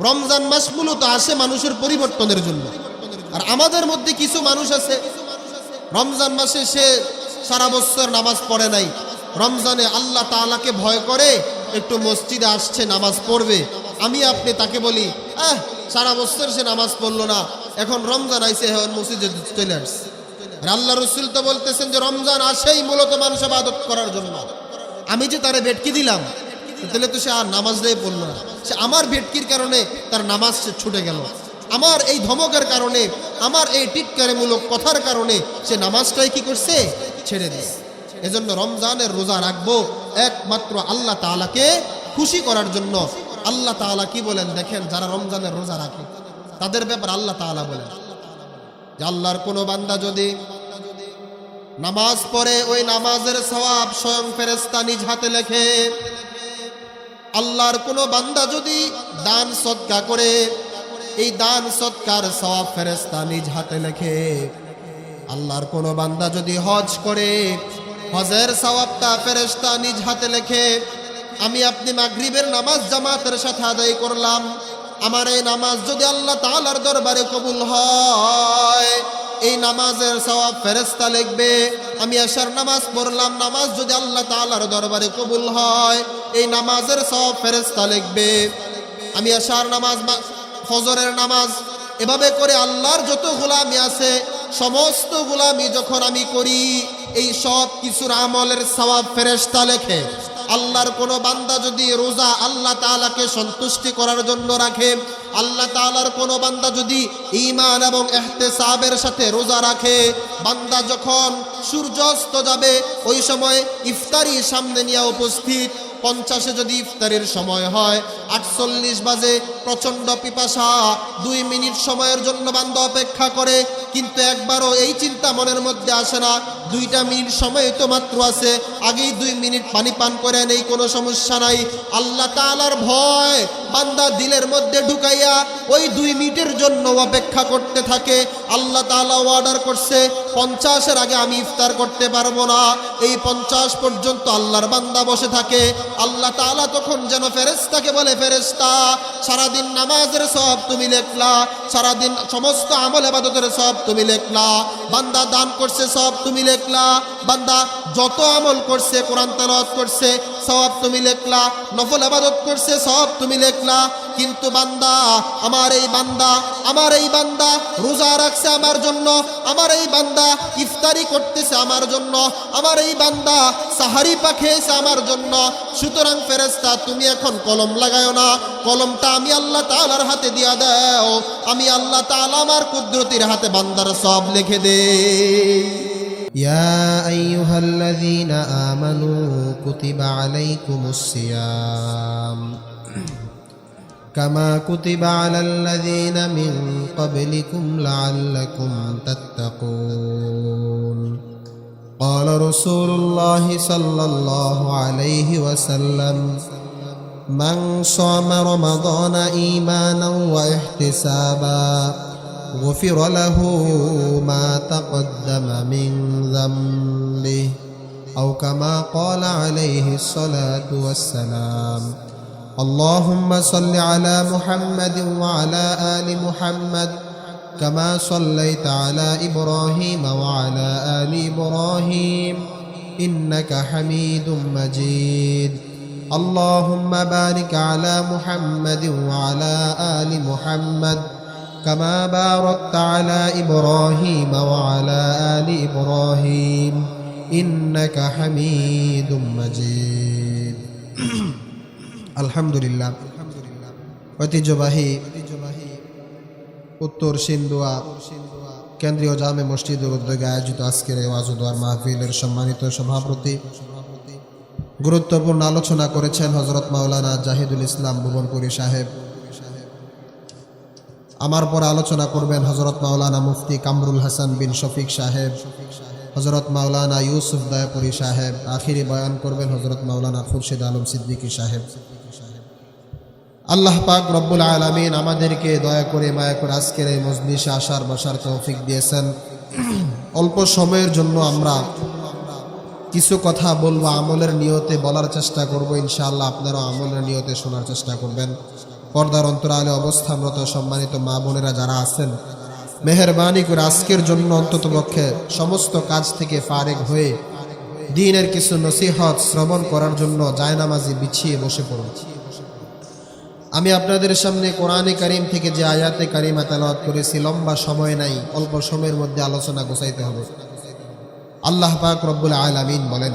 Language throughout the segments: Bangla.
রমজান মাস মূলত আসে মানুষের পরিবর্তনের জন্য। আর আমাদের মধ্যে কিছু মানুষ আছে, রমজান মাসে সে সারা বছর নামাজ পড়ে নাই। রমজানে আল্লাহ তাআলাকে ভয় করে, একটু মসজিদে আসছে, নামাজ পড়বে। আমি আপনি তাকে বলি, আহ, সারা বছর সে নামাজ পড়ল না, এখন রমজান আইসে এখন মসজিদে চলে আসছে। আর আল্লাহ রসুল তো বলতেছেন যে, রমজান আসেই মূলত মানুষ আবাদত করার জন্য। আমি যে তারে বেটকি দিলাম তাহলে তো সে আর নামাজ দিয়ে পড়ল না। সে আমার ভেটকির কারণে তার নামাজ সে ছুটে গেল। আমার এই ধমকের কারণে, আমার এই টিটকারিমূলক কথার কারণে সে নামাজটাই কি করছে? ছেড়ে দিস এজন্য রমজানের রোজা রাখব একমাত্র আল্লাহ তাআলাকে খুশি করার জন্য। আল্লাহ তাআলা কি বলেন? দেখেন, যারা রমজানের রোজা রাখে, তাদের ব্যাপার আল্লাহ তাআলা বলেন, যে আল্লাহর কোনো বান্দা যদি নামাজ পড়ে, ওই নামাজের সওয়াব স্বয়ং ফেরেস্তা নিজ হাতে লেখে। আল্লাহর কোনো বান্দা যদি দান সৎকা করে, এই দান সৎকার সওয়াব ফেরেস্তা নিজ হাতে লেখে। আল্লাহর কোনো বান্দা যদি হজ করে, হজের সওয়াবটা ফেরেস্তা নিজ হাতে লেখে, আমি আপনি মাগরিবের নামাজ জামাতের সাথে আদায় করলাম, আমার এই নামাজ যদি আল্লাহ তাআলার দরবারে কবুল হয় এই নামাজের সওয়াব ফেরেস্তা লিখবে, আমি আশার নামাজ পড়লাম, নামাজ যদি আল্লাহ তাআলার দরবারে কবুল হয়, এই নামাজের সওয়াব ফেরেস্তা লিখবে। আমি আশার নামাজ ফজরের নামাজ এভাবে করে আল্লাহর যত গোলামি আছে, সমস্ত গোলামি যখন আমি করি, এই সব কিছুর আমলের সওয়াব ফেরেস্তা লেখে। আল্লাহর কোনো বান্দা যদি রোজা আল্লাহ তাআলাকে সন্তুষ্টি করার জন্য রাখে আল্লাহ তাআলার কোনো বান্দা যদি ঈমান এবং এহতেসাবের সাথে রোজা রাখে, বান্দা যখন সূর্যাস্ত যাবে, ওই সময় ইফতারি সামনে নিয়ে উপস্থিত। পঞ্চাশে যদি ইফতারির সময় হয়, আটচল্লিশ বাজে প্রচণ্ড পিপাসা, দুই মিনিট সময়ের জন্য বান্ধব অপেক্ষা করে, কিন্তু একবারও এই চিন্তা মনের মধ্যে আসে না। দুইটা মিনিট সময় তো মাত্র আছে, আগেই দুই মিনিট পানি পান করে নেই, কোনো সমস্যা নাই। আল্লাহ তাআলার ভয় বান্দা দিলের মধ্যে ঢুকাইয়া ওই দুই মিনিটের জন্য অপেক্ষা করতে থাকে। আল্লাহ তাআলা অর্ডার করছে, পঞ্চাশের আগে আমি ইফতার করতে পারব না। এই পঞ্চাশ পর্যন্ত আল্লাহর বান্দা বসে থাকে। আল্লাহ তাআলা তখন যেন ফেরেস্তাকে বলে ফেরেস্তা সারাদিন নামাজের সব তুমি লেখলা, সারাদিন সমস্ত আমল আবাদতের সব তুমি লেখলা, বান্দা দান করছে সব তুমি লেখলা, বান্দা যত আমল করছে, কোরআন তালাওয়াত করছে সব তুমি লেখলা, নফল আবাদত করছে সব তুমি লেখলা, কিন্তু বান্দা, আমার এই বান্দা, আমার এই বান্দা রোজা রাখছে আমার জন্য, আমার এই বান্দা ইফতারি করতেছে আমার জন্য, আমার এই বান্দা সাহারি পাখিয়েছে আমার জন্য। সুতরাং ফেরেস্তা তুমি এখন কলম লাগায়ো না, কলমটা আমি আল্লাহ তালার হাতে দিয়া দাও, আমি আল্লাহ তাআলা আমার কুদরতির হাতে বান্দার সব লিখে দে يا أيها الذين آمنوا كتب عليكم الصيام كما كتب على الذين من قبلكم لعلكم تتقون. قال رسول الله صلى الله عليه وسلم من صام رمضان إيمانا وإحتسابا غفر له ما تقدم من ذنبه أو كما قال عليه الصلاة والسلام. اللهم صل على محمد وعلى آل محمد كما صليت على إبراهيم وعلى آل إبراهيم إنك حميد مجيد. اللهم بارك على محمد وعلى آل محمد كما باركت على إبراهيم وعلى آل إبراهيم إنك حميد مجيد আলহামদুলিল্লাহ ঐতিহ্যবাহী উত্তর সিন্ধুয়া কেন্দ্রীয় জামে মসজিদের উদ্যোগে আয়োজিত আজকের এই ওয়াজুদার মাহফিলের সম্মানিত সভাপতি গুরুত্বপূর্ণ আলোচনা করেছেন হজরত মাওলানা জাহিদুল ইসলাম ভুবনপুরী সাহেব আমার পরে আলোচনা করবেন হজরত মাওলানা মুফতি কামরুল হাসান বিন শফিক সাহেব হজরত মাওলানা ইউসুফ দয়াপুরি সাহেব, আখিরি বয়ান করবেন হজরত মাওলানা খুরশিদ আলম সিদ্দিকী সাহেব। আল্লাহ পাক রব্বুল আলমিন আমাদেরকে দয়া করে, মায়া করে আজকের এই মজলিসে আসার, বসার তৌফিক দিয়েছেন। অল্প সময়ের জন্য আমরা কিছু কথা বলব, আমলের নিয়তে বলার চেষ্টা করব। ইনশাআল্লাহ আপনারাও আমলের নিয়তে শোনার চেষ্টা করবেন। পর্দার অন্তরালে অবস্থানরত সম্মানিত মা বোনেরা যারা আছেন, মেহরবানি করে আজকের জন্য অন্ততপক্ষে সমস্ত কাজ থেকে ফারেক হয়ে দিনের কিছু নসিহত শ্রবণ করার জন্য জায়নামাজি বিছিয়ে বসে পড়ুন। আমি আপনাদের সামনে কোরআনে কারিম থেকে যে আয়াতে কারিমা তেলাওয়াত করেছি, লম্বা সময় নাই, অল্প সময়ের মধ্যে আলোচনা গোছাইতে হবে। আল্লাহ পাক রব্বুল আলামিন বলেন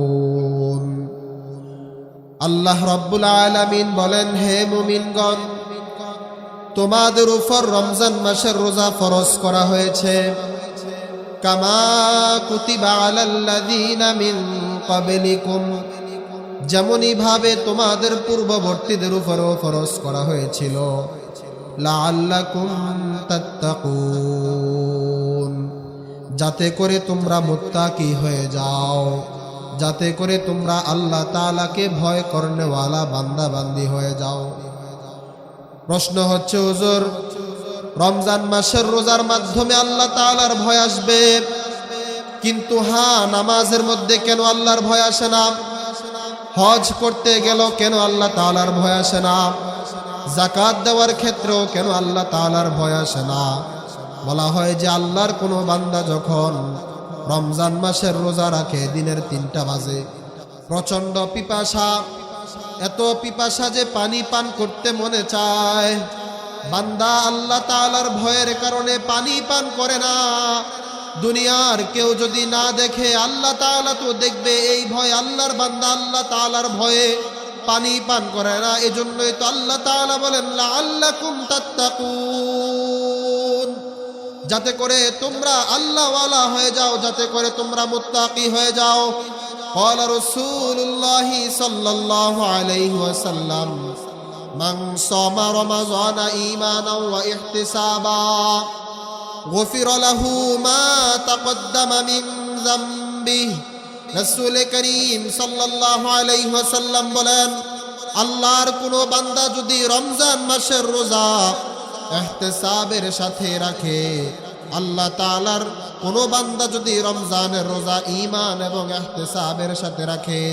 আল্লাহ রব্বুল আলামিন বলেন, হে মুমিনগণ, তোমাদের উপর রমজান মাসের রোজা ফরজ করা হয়েছে। কামা কুতিবা আলাল্লাযীনা মিন ক্বাবলিকুম। যেমনই ভাবে তোমাদের পূর্ববর্তীদের উপরও ফরজ করা হয়েছিল। লাআল্লাকুম তাত্তাকুন। যাতে করে তোমরা মুত্তাকি হয়ে যাও। যাতে করে তোমরা আল্লাহ তাআলাকে ভয় করনেওয়ালা বান্দা বান্দি হয়ে যাও। প্রশ্ন হচ্ছে ওজোর রমজান মাসের রোজার মাধ্যমে আল্লাহ তালার ভয় আসবে? কিন্তু হ্যাঁ নামাজের মধ্যে কেন আল্লাহর ভয় আসে না? হজ করতে গেল কেন আল্লাহ তালার ভয় আসে না? জাকাত দেওয়ার ক্ষেত্রেও কেন আল্লাহ তালার ভয় আসে না? বলা হয় যে আল্লাহর কোনো বান্দা যখন রমজান মাসের রোজা রাখে, দিনের তিনটা বাজে। প্রচণ্ড পিপাসা। এত পিপাসা যে পানি পান করতে মনে চায়। বান্দা আল্লাহ তাআলার ভয়ের কারণে পানি পান করে না। দুনিয়ার কেউ যদি না দেখে, আল্লাহ তাআলা তো দেখবে এই ভয় আল্লাহর বান্দা আল্লাহ তাআলার ভয়ে পানি পান করে না। এজন্যই তো আল্লাহ তাআলা বলেন, লাআল্লাকুম তাত্তাকুন। যাতে করে তোমরা আল্লাহওয়ালা হয়ে যাও যাতে করে তোমরা মুত্তাকি হয়ে যাও قال رسول الله صلى الله عليه وسلم من صام رمضان إيمانا واحتسابا غفر له ما تقدم من ذنبه রসুল করিম সাল্লাল্লাহু আলাইহি ওয়াসাল্লাম বলেন আল্লাহর কোনো বান্দা যদি রমজান মাসের রোজা ইহতিসাবের সাথে রাখে আল্লাহ তাআলার কোনো বান্দা যদি রমজানের রোজা ঈমান এবং ইহতিসাবের সাথে রাখে,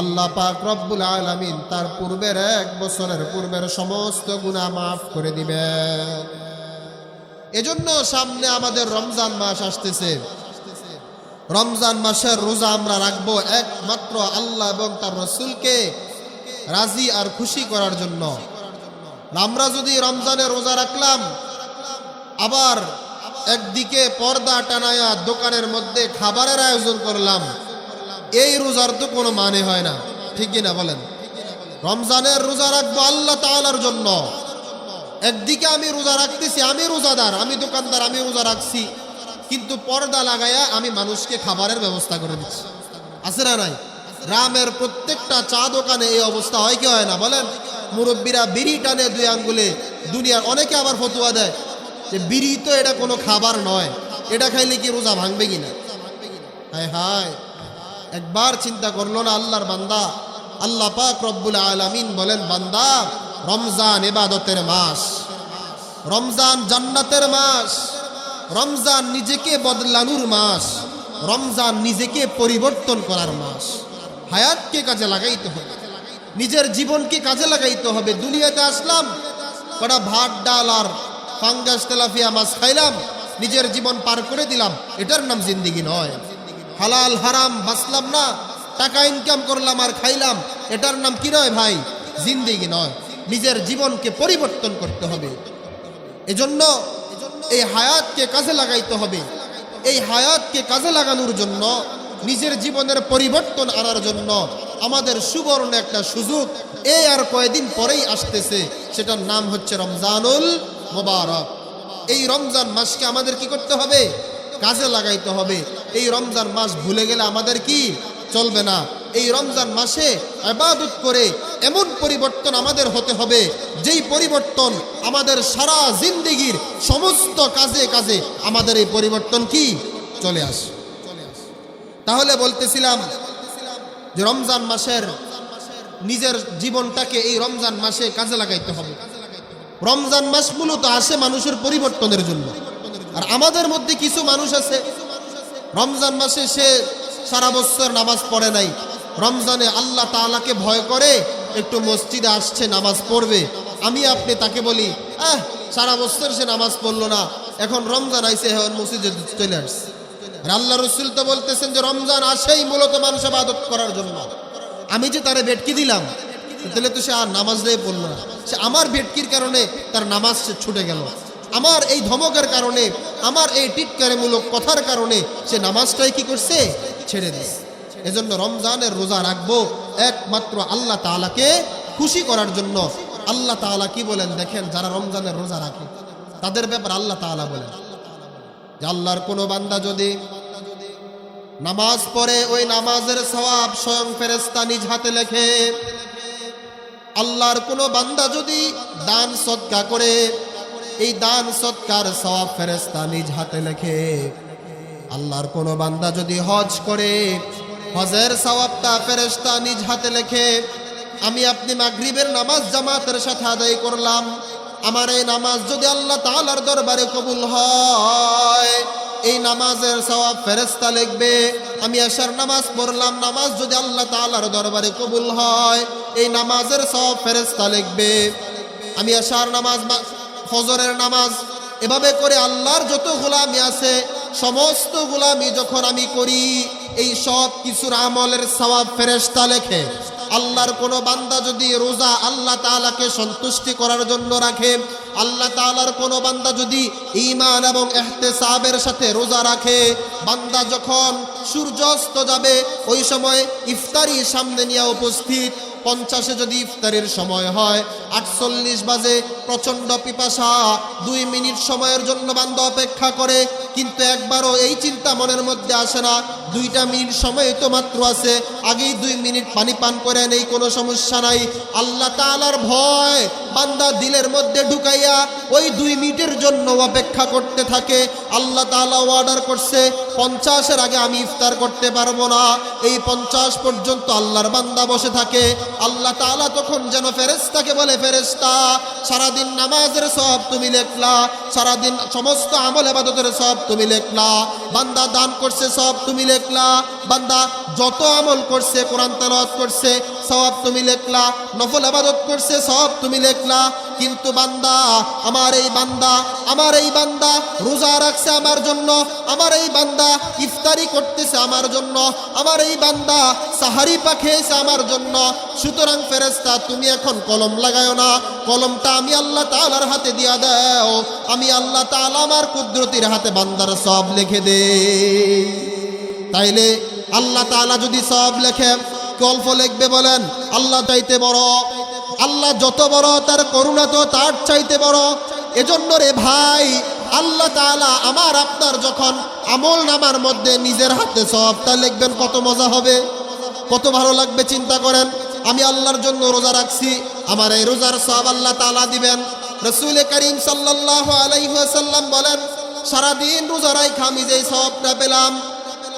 আল্লাহ পাক রব্বুল আলামিন তার পূর্বের এক বছরের পূর্বের সমস্ত গুনাহ মাফ করে দিবেন। এজন্য সামনে আমাদের রমজান মাস আসতেছে। রমজান মাসের রোজা আমরা রাখব একমাত্র আল্লাহ এবং তার রসুলকে রাজি আর খুশি করার জন্য। আমরা যদি রমজানের রোজা রাখলাম, আবার একদিকে পর্দা টানায়া দোকানের মধ্যে খাবারের আয়োজন করলাম। এই রোজার তো কোনো মানে হয় না। ঠিক না বলেন? রমজানের রোজা রাখব আল্লাহ তালার জন্য। একদিকে আমি রোজা রাখতেছি, আমি রোজাদার, আমি দোকানদার, আমি রোজা রাখছি। কিন্তু পর্দা লাগাইয়া আমি মানুষকে খাবারের ব্যবস্থা করে দিচ্ছি। আছে না নাই? রামের প্রত্যেকটা চা দোকানে এই অবস্থা হয় কি হয় না বলেন? মুরব্বীরা বিড়ি টানে দুই আঙ্গুলে। দুনিয়ার অনেকে আবার ফতুয়া দেয়। যে বিড়ি তো এটা কোনো খাবার নয়। এটা খাইলে কি রোজা ভাঙবে কিনা হায় হায়। একবার চিন্তা করল না আল্লাহর বান্দা। আল্লাহ পাক রব্বুল আলামিন বলেন, বান্দা, রমজান এবাদতের মাস। রমজান জান্নাতের মাস। রমজান নিজেকে বদলানোর মাস। রমজান নিজেকে পরিবর্তন করার মাস। হায়াতকে কাজে লাগাইতে হবে। নিজের জীবনকে কাজে লাগাইতে হবে। দুনিয়াতে আসলাম, কটা ভাত, ডাল আর ফাঙ্গাস তেলাফিয়া মাছ খাইলাম, নিজের জীবন পার করে দিলাম। এটার নাম জিন্দিগি নয়। হালাল, হারাম, বাঁচলাম না, টাকা ইনকাম করলাম আর খাইলাম, এটার নাম কি নয় ভাই? জিন্দিগি নয়। নিজের জীবনকে পরিবর্তন করতে হবে। এজন্য এই হায়াতকে কাজে লাগাইতে হবে। এই হায়াতকে কাজে লাগানোর জন্য, নিজের জীবনের পরিবর্তন আনার জন্য আমাদের সুবর্ণ একটা সুযোগ এই আর কয়েকদিন পরেই আসতেছে। সেটার নাম হচ্ছে রমজানুল মোবারক। এই রমজান মাসকে আমাদের কি করতে হবে? কাজে লাগাইতে হবে। এই রমজান মাস ভুলে গেলে আমাদের কি চলবে না। এই রমজান মাসে আবাদত করে এমন পরিবর্তন আমাদের হতে হবে, যেই পরিবর্তন আমাদের সারা জিন্দিগির সমস্ত কাজে কাজে আমাদের এই পরিবর্তন কি? চলে আসে। তাহলে বলতেছিলাম যে রমজান মাসের নিজের জীবনটাকে এই রমজান মাসে কাজে লাগাইতে হবে। রমজান মাস মূলত আসে মানুষের পরিবর্তনের জন্য। আর আমাদের মধ্যে কিছু মানুষ আছে, রমজান মাসে সে সারা বছর নামাজ পড়ে নাই। রমজানে আল্লাহ তাআলাকে ভয় করে, একটু মসজিদে আসছে, নামাজ পড়বে। আমি আপনি তাকে বলি, আহ, সারা বছর সে নামাজ পড়ল না, এখন রমজান আইসে এখন মসজিদে চলে আসছে। আর আল্লাহ রসুল তো বলতেছেন যে, রমজান আসেই মূলত মানুষ আবাদত করার জন্য। আমি যে তারে বেটকি দিলাম তাহলে তো সে আর নামাজ দিয়ে পড়ল না। সে আমার ভেটকির কারণে তার নামাজ সে ছুটে গেল। আমার এই ধমকের কারণে, আমার এই টিটকারিমূলক কথার কারণে সে নামাজটাই কি করছে? ছেড়ে দিছে। এজন্য রমজানের রোজা রাখব একমাত্র আল্লাহ তাআলাকে খুশি করার জন্য। আল্লাহ তাআলা কি বলেন? দেখেন, যারা রমজানের রোজা রাখে, তাদের ব্যাপার আল্লাহ তাআলা বলেন। যে আল্লাহর কোনো বান্দা যদি নামাজ পড়ে, ওই নামাজের সওয়াব স্বয়ং ফেরেস্তা নিজ হাতে লেখে। আল্লাহর কোনো বান্দা যদি দান সৎকা করে, এই দান সৎকার সওয়াব ফেরেস্তা নিজ হাতে লেখে। আল্লাহর কোনো বান্দা যদি হজ করে, হজের সওয়াবটা ফেরেস্তা নিজ হাতে লেখে, আমি আপনি মাগরিবের নামাজ জামাতের সাথে আদায় করলাম, আমার এই নামাজ যদি আল্লাহ তাআলার দরবারে কবুল হয় এই নামাজের সওয়াব ফেরেস্তা লিখবে, আমি আশার নামাজ পড়লাম, নামাজ যদি আল্লাহ তাআলার দরবারে কবুল হয়, এই নামাজের সওয়াব ফেরেস্তা লিখবে, আমি আশার নামাজ ফজরের নামাজ এভাবে করে আল্লাহর যত গোলামি আছে, সমস্ত গোলামি যখন আমি করি, এই সব কিছুর আমলের সওয়াব ফেরেস্তা লেখে। আল্লাহর কোনো বান্দা যদি রোজা আল্লাহ তাআলাকে সন্তুষ্টি করার জন্য রাখে, আল্লাহ তাআলার কোনো বান্দা যদি ইমান এবং ইহতিসাবের সাথে রোজা রাখে, বান্দা যখন সূর্যাস্ত যাবে, ওই সময় ইফতারি সামনে নিয়ে উপস্থিত, পঞ্চাশে যদি ইফতারের সময় হয়, আটচল্লিশ বাজে প্রচণ্ড পিপাসা, দুই মিনিট সময়ের জন্য বান্দা অপেক্ষা করে, কিন্তু একবারও এই চিন্তা মনের মধ্যে আসে না দুইটা মিনিট সময় তো মাত্র আছে। আগেই দুই মিনিট পানি পান করে নেই, কোনো সমস্যা নাই। আল্লাহ তাআলার ভয় বান্দা দিলের মধ্যে ঢুকাইয়া ওই দুই মিনিটের জন্য অপেক্ষা করতে থাকে। আল্লাহ তাআলা অর্ডার করছে, পঞ্চাশের আগে আমি ইফতার করতে পারব না। এই পঞ্চাশ পর্যন্ত আল্লাহর বান্দা বসে থাকে। আল্লাহ তাআলা তখন যেন ফেরেস্তাকে বলে ফেরেস্তা সারাদিন নামাজের সব তুমি লেখলা, সারাদিন সমস্ত আমল আবাদতের সব তুমি লেখলা, বান্দা দান করছে সব তুমি লেখলা, বান্দা যত আমল করছে, কোরআন তেলাওয়াত করছে সব তুমি লেখলা, নফল আবাদত করছে সব তুমি লেখলা, কিন্তু বান্দা, আমার এই বান্দা, আমার এই বান্দা রোজা রাখছে আমার জন্য, আমার এই বান্দা ইফতারি করতেছে আমার জন্য, আমার এই বান্দা সাহারি পাখিয়েছে আমার জন্য, সুতরাং ফেরেস্তা তুমি এখন কলম লাগায়ো না, কলমটা আমি আল্লাহ তাআলার হাতে দিয়া দাও, আমি আল্লাহ তাআলা আমার কুদরতির হাতে বান্দার সব লিখে দে তাইলে আল্লাহ তাআলা যদি সব লেখে গল্প লিখবে বলেন? আল্লাহ চাইতে বড়। আল্লাহ যত বড়, তার করুণা তো তার চাইতে বড়। এজন্য রে ভাই, আল্লাহ তাআলা আমার আপনার যখন আমল নামার মধ্যে নিজের হাতে সবটা লিখবেন কত মজা হবে। কত ভালো লাগবে চিন্তা করেন। আমি আল্লাহর জন্য রোজা রাখছি। আমার এই রোজার সব আল্লাহ তাআলা দিবেন। রসুল করিম সাল্লাল্লাহু আলাইহি ওয়াসাল্লাম বলেন, সারাদিন রোজা রাখা আমি যে সবটা পেলাম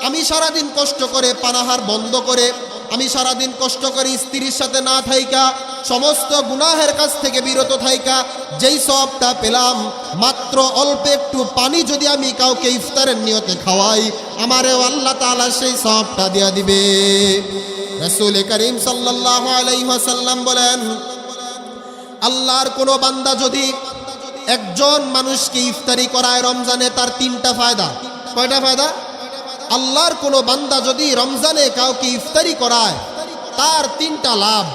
আমি সারাদিন কষ্ট করে পানাহার বন্ধ করে, আমি সারাদিন কষ্ট করে স্ত্রীর সাথে না থাইকা, সমস্ত গুনাহের কাছ থেকে বিরত থাইকা, যেই সবটা পেলাম, মাত্র অল্প একটু পানি যদি আমি কাউকে ইফতারের নিয়তে খাওয়াই, আমারেও আল্লাহ তাআলা সেই সবটা দিয়া দিবে। রসুল করিম সাল্লাল্লাহু আলাইহি ওয়াসাল্লাম বলেন, আল্লাহর কোনো বান্দা যদি একজন মানুষকে ইফতারি করায় রমজানে তার তিনটা ফায়দা। কয়টা ফায়দা? আল্লাহর কোনো বান্দা যদি রমজানে কাউকে ইফতারি করায়, তার তিনটা লাভ।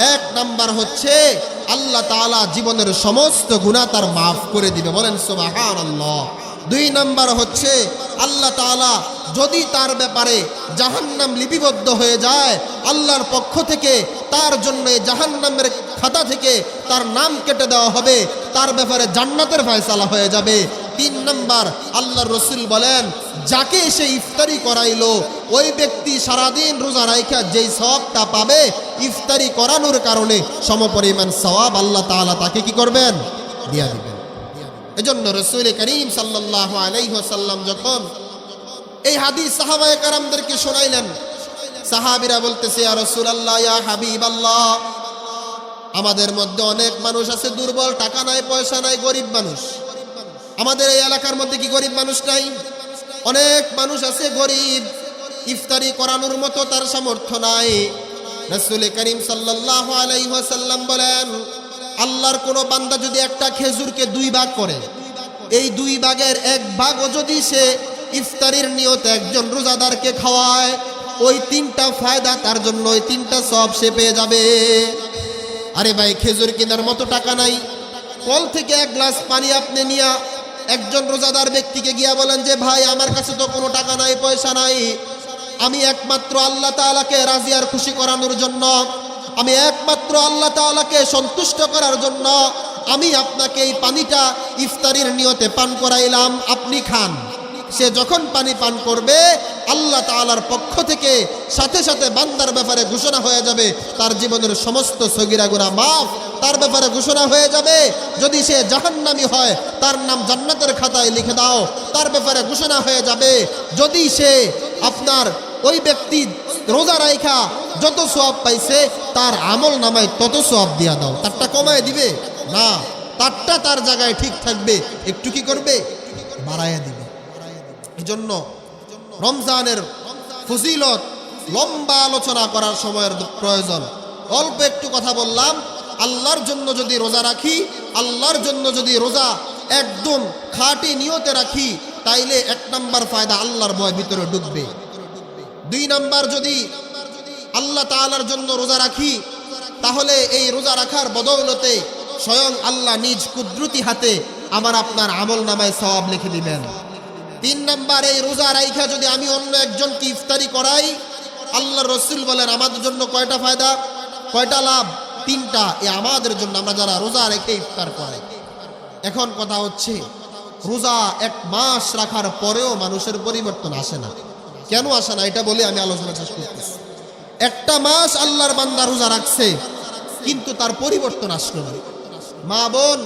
এক নাম্বার হচ্ছে, আল্লাহ তাআলা জীবনের সমস্ত গুনাহ তার মাফ করে দিবে। বলেন সুবহানাল্লাহ। দুই নাম্বার হচ্ছে, আল্লাহ তাআলা যদি তার ব্যাপারে জাহান্নাম লিপিবদ্ধ হয়ে যায়, আল্লাহর পক্ষ থেকে তার জন্য জাহান্নামের খাতা থেকে তার নাম কেটে দেওয়া হবে। তার ব্যাপারে জান্নাতের ফয়সালা হয়ে যাবে। তিন নম্বর আল্লাহর রসুল বলেন, যাকে সে ইফতারি করাইলো, ওই ব্যক্তি সারাদিন রোজা রাইখা যেই সবটা পাবে, ইফতারি করানোর কারণে সমপরিমাণ সওয়াব আল্লাহ তাআলা তাকে কি করবেন? দিয়া দিবেন। এজন্য রসুল করিম সাল্লাল্লাহু আলাইহি ওয়াসাল্লাম যখন এই হাদিস সাহাবায়ে কারামদেরকে শোনাইলেন, সাহাবীরা বলতেছে, ইয়া রাসূলুল্লাহ, ইয়া হাবিবাল্লাহ, আমাদের মধ্যে অনেক মানুষ আছে দুর্বল, টাকা নাই, পয়সা নাই, গরিব মানুষ। আমাদের এই এলাকার মধ্যে কি গরিব মানুষ নাই? অনেক মানুষ আছে গরিব। ইফতারি করানোর মতো তার সামর্থ্য নাই। রসুল করিম ওয়াসাল্লাম বলেন, আল্লাহর কোনো বান্দা যদি একটা খেজুরকে দুই ভাগ করে, এই দুই ভাগের এক ভাগও যদি সে ইফতারির নিয়ত একজন রোজাদারকে খাওয়ায়, ওই তিনটা ফায়দা তার জন্য, ওই তিনটা সব সে পেয়ে যাবে। আরে ভাই, খেজুর কেনার মতো টাকা নাই। কল থেকে এক গ্লাস পানি আপনি নিয়া একজন রোজাদার ব্যক্তিকে গিয়া বলেন যে, ভাই, আমার কাছে তো কোনো টাকা নাই, পয়সা নাই। আমি একমাত্র আল্লাহ তাআলাকে রাজি আর খুশি করানোর জন্য, আমি একমাত্র আল্লাহ তাআলাকে সন্তুষ্ট করার জন্য, আমি আপনাকে এই পানিটা ইফতারির নিয়তে পান করাইলাম। আপনি খান। সে যখন পানি পান করবে, আল্লাহ তাআলার পক্ষ থেকে সাথে সাথে বান্দার ব্যাপারে ঘোষণা হয়ে যাবে, তার জীবনের সমস্ত সগিরা গুণা মাফ তার ব্যাপারে ঘোষণা হয়ে যাবে। যদি সে জাহান্নামি হয়, তার নাম জান্নাতের খাতায় লিখে দাও। তার ব্যাপারে ঘোষণা হয়ে যাবে। যদি সে আপনার ওই ব্যক্তি রোজা রাইখা যত সোয়াব পাইছে, তার আমল নামায় তত সোয়াব দিয়া দাও। তারটা কমায় দিবে? না। তারটা তার জায়গায় ঠিক থাকবে। একটু কি করবে? বাড়াইয়া দিবে। এই জন্য রমজানের ফজিলত লম্বা আলোচনা করার সময়ের প্রয়োজন। অল্প একটু কথা বললাম। আল্লাহর জন্য যদি রোজা রাখি, আল্লাহর জন্য যদি রোজা একদম খাটি নিয়তে রাখি, তাইলে এক নাম্বার ফায়দা আল্লাহর ভয় ভিতরে ঢুকবে। দুই নাম্বার যদি আল্লাহ তালার জন্য রোজা রাখি, তাহলে এই রোজা রাখার বদৌলতে স্বয়ং আল্লাহ নিজ কুদরতি হাতে আমার আপনার আমল নামায় সওয়াব লিখে দিবেন। তিন নাম্বার, এই রোজা রাইখা যদি আমি অন্য একজনকে ইফতারি করাই আল্লাহ রসুল বলেন, আমাদের জন্য কয়টা ফায়দা? কয়টা লাভ? তিনটা এ আমাদের জন্য আমরা যারা রোজা রেখে ইফতার করে। এখন কথা হচ্ছে, রোজা এক মাস রাখার পরেও মানুষের পরিবর্তন আসে না। কেন আসে না? এটা বলে আমি আলোচনা শেষ করতেছি। একটা মাস আল্লাহর বান্দা রোজা রাখছে, কিন্তু তার পরিবর্তন আসলো না। মা বোন,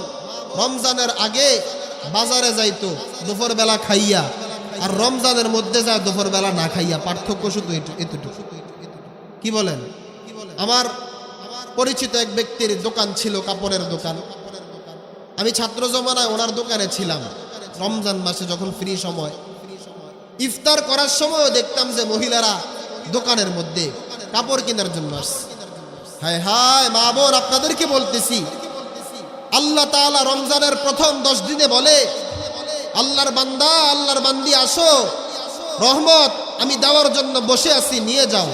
রমজানের আগে বাজারে যাইতো দুপুর বেলা খাইয়া, আর রমজানের মধ্যে যায় দুপুর বেলা না খাইয়া। পার্থক্য শুধু এতটুকু। কি বলেন? আমার পরিচিত এক ব্যক্তির দোকান ছিল কাপড়ের দোকান। আমি ছাত্র জমানায় ওনার দোকানে ছিলাম। রমজান মাসে যখন ফ্রি সময়। ইফতার করার সময়ও দেখতাম যে মহিলারা দোকানের মধ্যে কাপড় কেনার জন্য আসছে। হায় হায়, মা বোন, আপনাদেরকে বলতেছি, আল্লাহ তাআলা রমজানের প্রথম দশ দিনে বলে, আল্লাহর বান্দা, আল্লাহর বান্দি আসো। রহমত, আমি দেওয়ার জন্য বসে আছি, নিয়ে যাও।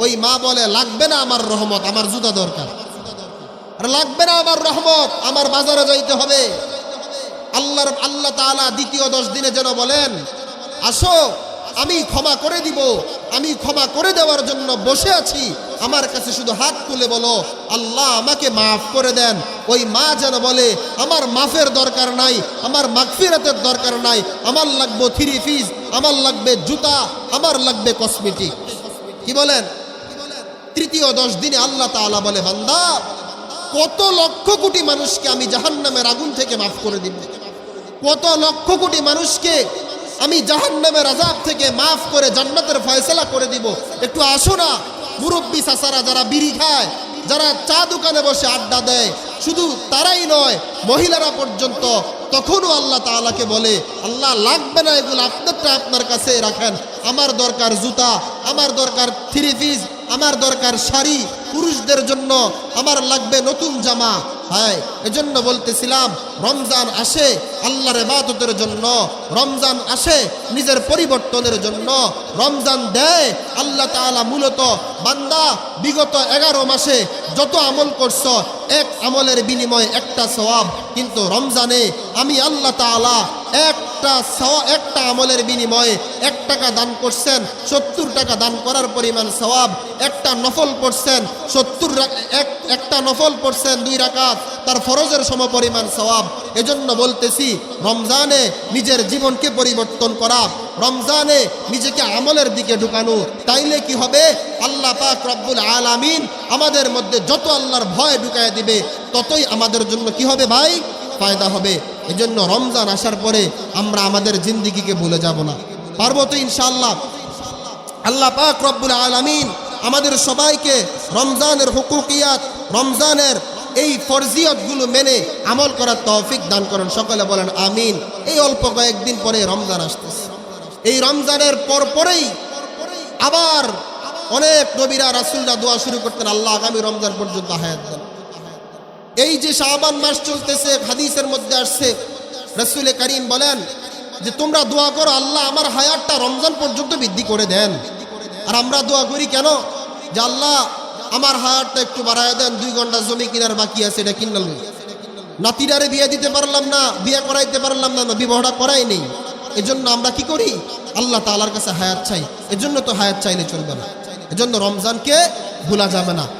ওই মা বলে, লাগবে না আমার রহমত, আমার জুতা দরকার। আর লাগবে না আমার রহমত, আমার বাজারে যাইতে হবে। আল্লাহর, আল্লাহ তাআলা দ্বিতীয় দশ দিনে যেন বলেন, আসো, আমি ক্ষমা করে দিব, আমি ক্ষমা করে দেওয়ার জন্য বসে আছি। আমার কাছে শুধু হাত তুলে বলো, আল্লাহ আমাকে মাফ করে দেন। ওই মা যেন বলে, আমার মাফের দরকার নাই, আমার মাগফিরাতের দরকার নাই, আমার লাগবে থ্রি ফিজ আমার লাগবে জুতা, আমার লাগবে কসমেটিক। কি বলেন? তৃতীয় দশ দিনে আল্লাহ তাআলা বলে, বান্দা, কত লক্ষ কোটি মানুষকে আমি জাহান্নামের আগুন থেকে মাফ করে দিব। কত লক্ষ কোটি মানুষকে আমি জাহান্নামের আজাব থেকে মাফ করে জান্নাতের ফয়সলা করে দিব। একটু আসো না, মুরব্বী চাচারা যারা বিড়ি খায়, যারা চা দোকানে বসে আড্ডা দেয়, শুধু তারাই নয়, মহিলারা পর্যন্ত, তখনও আল্লাহ তাআলাকে বলে, আল্লাহ লাগবে না এগুলো আপনারটা আপনার কাছে রাখেন। আমার দরকার জুতা, আমার দরকার থ্রি পিস আমার দরকার শাড়ি পুরুষদের জন্য আমার লাগবে নতুন জামা। হ্যাঁ এজন্য বলতেছিলাম, রমজান আসে, আল্লাহর ইবাদতের জন্য রমজান আসে, নিজের পরিবর্তনের জন্য রমজান দেয়। আল্লাহ তাআলা মূলত বান্দা, বিগত এগারো মাসে যত আমল করছ, এক আমলের বিনিময়ে একটা সওয়াব। কিন্তু রমজানে আমি আল্লাহ তাআলা এক একটা সওয়া একটা আমলের বিনিময়ে এক টাকা দান করছেন, সত্তর টাকা দান করার পরিমাণ সওয়াব, একটা নফল পড়ছেন, সত্তর এক, একটা নফল পড়ছেন দুই রাকাত, তার ফরজের সম পরিমাণ সওয়াব। এজন্য বলতেছি, রমজানে নিজের জীবনকে পরিবর্তন করা, রমজানে নিজেকে আমলের দিকে ঢুকানো, তাইলে কি হবে? আল্লাহ পাক রব্বুল আলামিন আমাদের মধ্যে যত আল্লাহর ভয় ঢুকায় দিবে, ততই আমাদের জন্য কি হবে ভাই? ফায়দা হবে। এজন্য রমজান আসার পরে আমরা আমাদের জিন্দিগিকে ভুলে যাব না। পারব তো ইনশাআল্লাহ? আল্লাহ পাক রব্বুল আলামিন আমাদের সবাইকে রমজানের হুকুকিয়াত, রমজানের এই ফরজিয়তগুলো মেনে আমল করার তৌফিক দান করেন। সকলে বলেন আমিন। এই অল্প কয়েকদিন পরে রমজান আসতেছে। এই রমজানের পর পরেই আবার অনেক নবীরা রাসুলরা দোয়া শুরু করতেন, আল্লাহ আগামী রমজান পর্যন্ত হায়াত দেন। এই যে শাহবান মাস চলতেছে, হাদিসের মধ্যে আসছে। রসুলে করিম বলেন যে, তোমরা দোয়া করো, আল্লাহ আমার হায়াতটা রমজান পর্যন্ত বৃদ্ধি করে দেন। আর আমরা দোয়া করি কেন? যে, আল্লাহ আমার হায়াতটা একটু বাড়ায় দেন, দুই ঘণ্টা জমি কিনার বাকি আছে, এটা কিনাল নাতিরারে বিয়ে দিতে পারলাম না, বিয়ে করাইতে পারলাম না, বিবাহটা করাই নেই। এজন্য আমরা কি করি? আল্লাহ তালার কাছে হায়াত চাই। এজন্য তো হায়াত চাইলে চলবে না। এজন্য রমজানকে ভোলা যাবে না।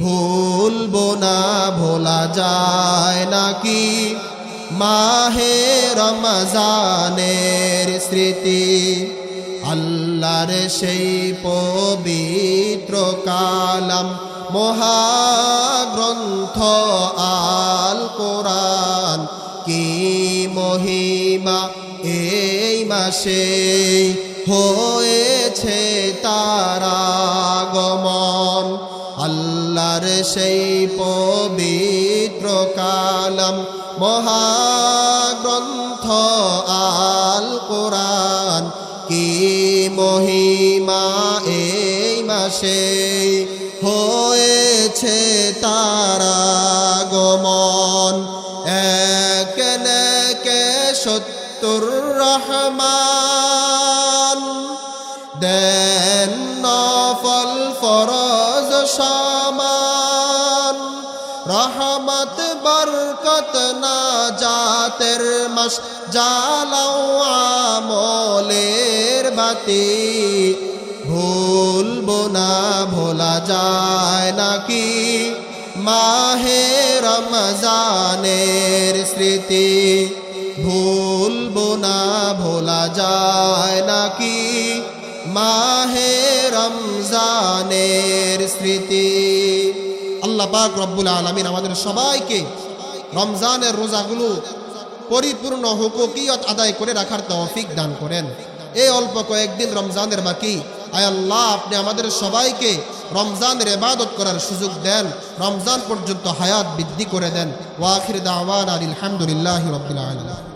ভুলবো না, ভোলা যায় নাকি? মাহে রমজানের স্মৃতি, আল্লাহর সেই পবিত্র কালাম। মহাগ্রন্থ আল কোরআন, কি মহিমা এই মাসে হয়েছে তারা? সেই পবিত্র কালাম মহাগ্রন্থ আল কোরআন। কি মহিমা এই মাসে হয়েছে তারা জাতের মাস জালাও আমলের বাতি। ভুলবো না, ভোলা যায় নাকি? মাহে রমজানের স্মৃতি। ভুলবো না, ভোলা যায় নাকি? মাহে রমজানের স্মৃতি। আল্লাহ পাক রব্বুল আলমিন আমাদের সবাইকে রমজানের রোজাগুলো পরিপূর্ণ হুকুকিয়ত আদায় করে রাখার তৌফিক দান করেন। এই অল্প কয়েকদিন রমজানের বাকি। আয় আল্লাহ, আপনি আমাদের সবাইকে রমজানের এবাদত করার সুযোগ দেন। রমজান পর্যন্ত হায়াত বৃদ্ধি করে দেন। ওয়াখির দাওয়ান আলহামদুলিল্লাহ রবিল আলম